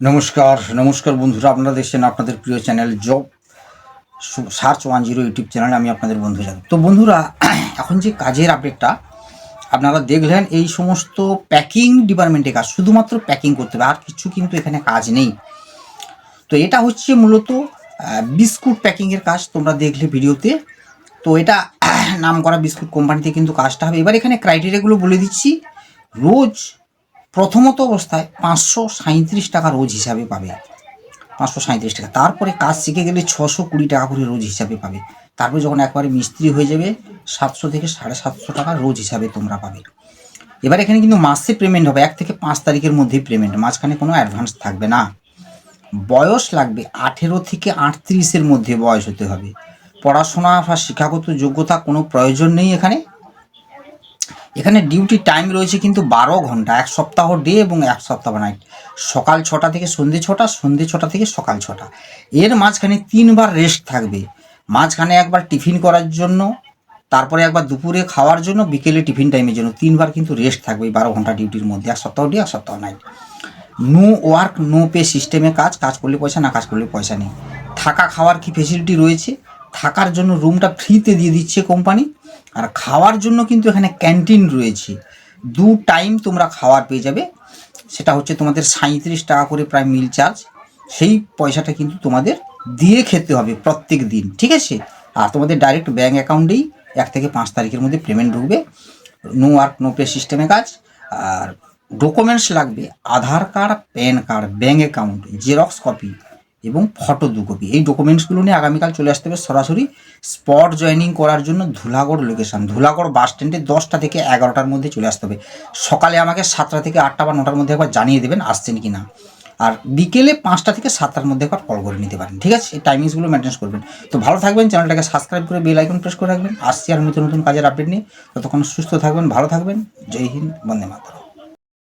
নমস্কার নমস্কার বন্ধুরা, আপনারা দেখছেন আপনাদের প্রিয় channel job. Search one zero YouTube চ্যানেলে আমি আপনাদের বন্ধু জানি তো বন্ধুরা, এখন যে কাজের আপডেটটা আপনারা দেখলেন এই সমস্ত প্যাকিং ডিপার্টমেন্টে কাজ, শুধুমাত্র প্যাকিং করতে হবে, আর কিছু কিন্তু এখানে কাজ নেই। তো এটা হচ্ছে মূলত বিস্কুট প্যাকিংয়ের কাজ, তোমরা দেখলে ভিডিওতে। তো এটা নাম করা বিস্কুট কোম্পানিতে কিন্তু কাজটা হবে। এবার এখানে ক্রাইটেরিয়াগুলো বলে দিচ্ছি। রোজ প্রথমত অবস্থায় পাঁচশো সাঁত্রিশ টাকা রোজ হিসাবে পাবে। পাঁচশো সাঁত্রিশ টাকা। তারপরে কাজ শিখে গেলে ছশো কুড়ি টাকা করে রোজ হিসাবে পাবে। তারপরে যখন একবারে মিস্ত্রি হয়ে যাবে, সাতশো থেকে সাড়ে সাতশো টাকা রোজ হিসাবে তোমরা পাবে। এবার এখানে কিন্তু মাসে পেমেন্ট হবে। এক থেকে পাঁচ তারিখের মধ্যেই পেমেন্ট মাঝখানে কোনো অ্যাডভান্স থাকবে না। বয়স লাগবে আঠেরো থেকে আটত্রিশের মধ্যে বয়স হতে হবে। পড়াশোনা বা শিক্ষাগত যোগ্যতা কোনো প্রয়োজন নেই এখানে। এখানে ডিউটি টাইম রয়েছে কিন্তু বারো ঘণ্টা, এক সপ্তাহ ডে এবং এক সপ্তাহ নাইট সকাল ছটা থেকে সন্ধে ছটা সন্ধে ছটা থেকে সকাল ছটা। এর মাঝখানে তিনবার রেস্ট থাকবে। মাঝখানে একবার টিফিন করার জন্য, তারপরে একবার দুপুরে খাওয়ার জন্য, বিকেলে টিফিন টাইমের জন্য তিনবার কিন্তু রেস্ট থাকবে এই বারো ঘণ্টা ডিউটির মধ্যে, এক সপ্তাহ ডে এক সপ্তাহ night no work no pay সিস্টেমে কাজ কাজ করলে পয়সা না, কাজ করলে পয়সা নেই। থাকা খাওয়ার কি ফেসিলিটি রয়েছে? থাকার জন্য রুমটা ফ্রিতে দিয়ে দিচ্ছে কোম্পানি আর খাওয়ার জন্য কিন্তু এখানে ক্যান্টিন রয়েছে। দু টাইম তোমরা খাওয়ার পেয়ে যাবে। সেটা হচ্ছে তোমাদের সাঁত্রিশ টাকা করে প্রায় মিল চার্জ সেই পয়সাটা কিন্তু তোমাদের দিয়ে খেতে হবে প্রত্যেক দিন, ঠিক আছে? আর তোমাদের ডাইরেক্ট ব্যাঙ্ক অ্যাকাউন্টেই এক থেকে পাঁচ তারিখের মধ্যে পেমেন্ট ঢুকবে। নো ওয়ার্ক নো পে সিস্টেমে কাজ। আর ডকুমেন্টস লাগবে, Aadhaar card PAN card bank account xerox copy এবং ফটো দু কপি এই ডকুমেন্টসগুলো নিয়ে আগামীকাল চলে আসতে হবে সরাসরি স্পট জয়েনিং করার জন্য ধুলাগড় লোকেশন ধুলাগড় বাস স্ট্যান্ডে দশটা থেকে এগারোটার মধ্যে চলে আসতে হবে। সকালে আমাকে সাতটা থেকে আটটা বা নটার মধ্যে একবার জানিয়ে দেবেন আসছেন কি না আর বিকেলে পাঁচটা থেকে সাতটার মধ্যে একবার কল করে নিতে পারেন, ঠিক আছে? এই টাইমিংসগুলো মেনটেন করবেন। তো ভালো থাকবেন চ্যানেলটাকে সাবস্ক্রাইব করে বেল আইকন প্রেস করে রাখবেন। আসছি আর নতুন নতুন কাজের আপডেট নিয়ে। ততক্ষণ সুস্থ থাকবেন, ভালো থাকবেন। জয় হিন্দ, বন্দে মাতরম।